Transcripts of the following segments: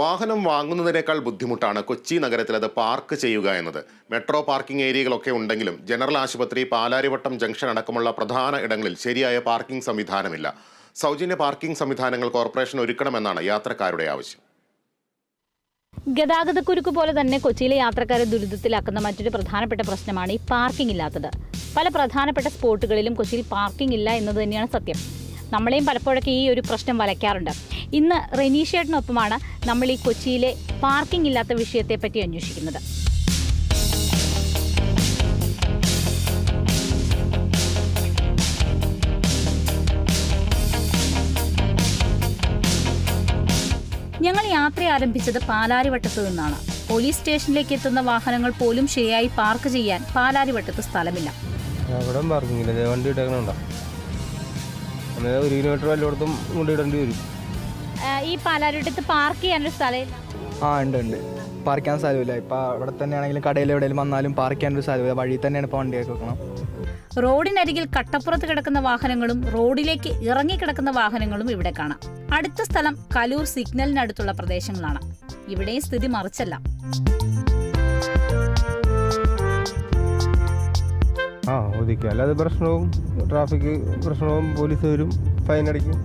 വാഹനം വാങ്ങുന്നതിനേക്കാൾ ബുദ്ധിമുട്ടാണ് കൊച്ചി നഗരത്തിൽ അത് പാർക്ക് ചെയ്യുക എന്നത്. മെട്രോ പാർക്കിംഗ് ഏരിയകളൊക്കെ ഉണ്ടെങ്കിലും ജനറൽ ആശുപത്രി പാലാരിവട്ടം ജംഗ്ഷൻ അടക്കമുള്ള പ്രധാന ഇടങ്ങളിൽ ശരിയായ പാർക്കിംഗ് സംവിധാനമില്ല. സൗജന്യ പാർക്കിംഗ് സംവിധാനങ്ങൾ കോർപ്പറേഷൻ ഒരുക്കണമെന്നാണ് യാത്രക്കാരുടെ ആവശ്യം. ഗതാഗതക്കുരുക്ക് പോലെ തന്നെ കൊച്ചിയിലെ യാത്രക്കാരെ ദുരിതത്തിലാക്കുന്ന മറ്റൊരു പ്രധാനപ്പെട്ട പ്രശ്നമാണ് ഈ പാർക്കിംഗ് ഇല്ലാത്തത്. പല പ്രധാനപ്പെട്ട സ്പോട്ടുകളിലും കൊച്ചിയിൽ പാർക്കിംഗ് ഇല്ല എന്നത് തന്നെയാണ് സത്യം. നമ്മളെയും പലപ്പോഴൊക്കെ ഈ ഒരു പ്രശ്നം വലയ്ക്കാറുണ്ട്. ഇന്ന് റെനീഷേട്ടിനൊപ്പമാണ് നമ്മൾ ഈ കൊച്ചിയിലെ പാർക്കിംഗ് ഇല്ലാത്ത വിഷയത്തെ പറ്റി അന്വേഷിക്കുന്നത്. ഞങ്ങൾ യാത്ര ആരംഭിച്ചത് പാലാരിവട്ടത്തു നിന്നാണ്. പോലീസ് സ്റ്റേഷനിലേക്ക് എത്തുന്ന വാഹനങ്ങൾ പോലും ശരിയായി പാർക്ക് ചെയ്യാൻ പാലാരിവട്ടത്ത് സ്ഥലമില്ല. അവിടെ ഒരു കിലോമീറ്റർ വരും. ഈ പാലാരിവട്ടത്ത് പാർക്ക് ചെയ്യാനൊരു സ്ഥലമില്ല ആ ഉണ്ട് ഉണ്ട്. പാർക്ക് ചെയ്യാൻ സ്ഥലമില്ല. ഇപ്പം അവിടെ തന്നെ ആണെങ്കിലും കടയിൽ എവിടെയെങ്കിലും വന്നാലും പാർക്ക് ചെയ്യാനൊരു സ്ഥലമില്ല. വഴി തന്നെയാണ് ഇപ്പോൾ വണ്ടിയൊക്കെ വെക്കണം റോഡിനരികിൽ കട്ടപ്പുറത്ത് കിടക്കുന്ന വാഹനങ്ങളും റോഡിലേക്ക് ഇറങ്ങി കിടക്കുന്ന വാഹനങ്ങളും ഇവിടെ കാണാം. അടുത്ത സ്ഥലം കലൂർ സിഗ്നലിനടുത്തുള്ള പ്രദേശങ്ങളാണ്. ഇവിടെയും സ്ഥിതി മറിച്ചല്ല. ആ ഒതുക്കി. അല്ലാതെ പ്രശ്നവും ട്രാഫിക് പ്രശ്നവും പോലീസ് വരും ഫൈൻ അടിക്കും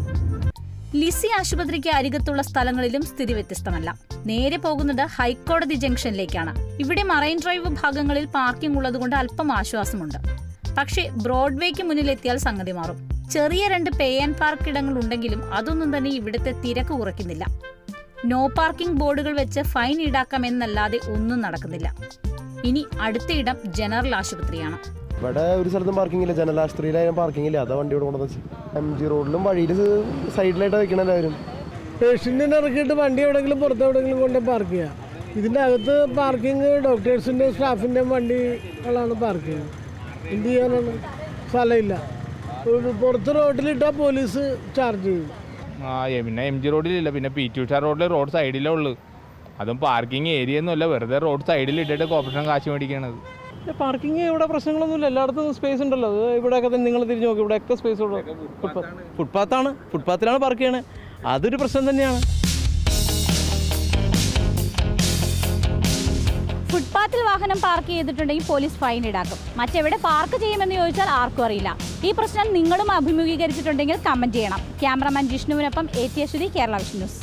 ലിസി ആശുപത്രിക്ക് അരികത്തുള്ള സ്ഥലങ്ങളിലും സ്ഥിതി വ്യത്യസ്തമല്ല. നേരെ പോകുന്നത് ഹൈക്കോടതി ജംഗ്ഷനിലേക്കാണ്. ഇവിടെ മറൈൻ ഡ്രൈവ് ഭാഗങ്ങളിൽ പാർക്കിംഗ് ഉള്ളതുകൊണ്ട് അല്പം ആശ്വാസമുണ്ട്. പക്ഷേ ബ്രോഡ്വേക്ക് മുന്നിലെത്തിയാൽ സംഗതി മാറും. ചെറിയ രണ്ട് പേ ആൻഡ് പാർക്ക് ഇടങ്ങൾ ഉണ്ടെങ്കിലും അതൊന്നും തന്നെ ഇവിടുത്തെ തിരക്ക് കുറയ്ക്കുന്നില്ല. നോ പാർക്കിംഗ് ബോർഡുകൾ വെച്ച് ഫൈൻ ഈടാക്കാമെന്നല്ലാതെ ഒന്നും നടക്കുന്നില്ല. ഇനി അടുത്ത ഇടം ജനറൽ ആശുപത്രിയാണ്. ഇവിടെ ഒരു സ്ഥലത്തും പാർക്കിംഗ് ഇല്ല. ജനറൽ ആശുപത്രിയിലായാലും പാർക്കിംഗ് ഇല്ല. അതാ വണ്ടി ഇവിടെ കൊണ്ടുവന്ന് എം ജി റോഡിലും വഴിയിൽ സൈഡിലായിട്ട് വെക്കണം എല്ലാവരും. പേഷ്യന്റിനെ ഇറക്കിയിട്ട് വണ്ടി എവിടെങ്കിലും പുറത്ത് എവിടെയെങ്കിലും കൊണ്ട് പാർക്ക് ചെയ്യാം. ഇതിന്റെ അകത്ത് പാർക്കിംഗ് ഡോക്ടേഴ്സിന്റെയും സ്റ്റാഫിന്റെയും വണ്ടികളാണ് പാർക്ക് ചെയ്യുന്നത്. എന്ത് ചെയ്യാനാണ്? സ്ഥലമില്ല. പുറത്ത് റോഡിലിട്ടാൽ പോലീസ് ചാർജ് ചെയ്യും. ആ പിന്നെ എം ജി റോഡിലില്ല പിന്നെ പി ടി ഉഷാർ റോഡിൽ റോഡ് സൈഡിലേ ഉള്ളൂ. അതും പാർക്കിംഗ് ഏരിയ ഒന്നുമല്ല. വെറുതെ റോഡ് സൈഡിൽ ഇട്ടിട്ട് കോർപ്പറേഷൻ കാശ് മേടിക്കണത്. പാർക്കിംഗ് ഇവിടെ പ്രശ്നങ്ങളൊന്നുമില്ല. എല്ലായിടത്തും സ്പേസ് ഉണ്ടല്ലോ. അത് ഇവിടെയൊക്കെ തന്നെ നിങ്ങൾ തിരിഞ്ഞു നോക്കി. ഇവിടെയൊക്കെ സ്പേസ് ഉള്ളൂ. ഫുട്പാത്ത് ഫുട്പാത്താണ് ഫുട്പാത്തിലാണ് പാർക്ക് ചെയ്യണേ. അതൊരു പ്രശ്നം തന്നെയാണ്. ഫുട്പാത്തിൽ വാഹനം പാർക്ക് ചെയ്തിട്ടുണ്ടെങ്കിൽ പോലീസ് ഫൈൻ ഈടാക്കും മറ്റെവിടെ പാർക്ക് ചെയ്യുമെന്ന് ചോദിച്ചാൽ ആർക്കും അറിയില്ല. ഈ പ്രശ്നം നിങ്ങളും അഭിമുഖീകരിച്ചിട്ടുണ്ടെങ്കിൽ കമന്റ് ചെയ്യണം. Cameraman ജിഷ്ണുവിനൊപ്പം A T Aswathy Kerala vision news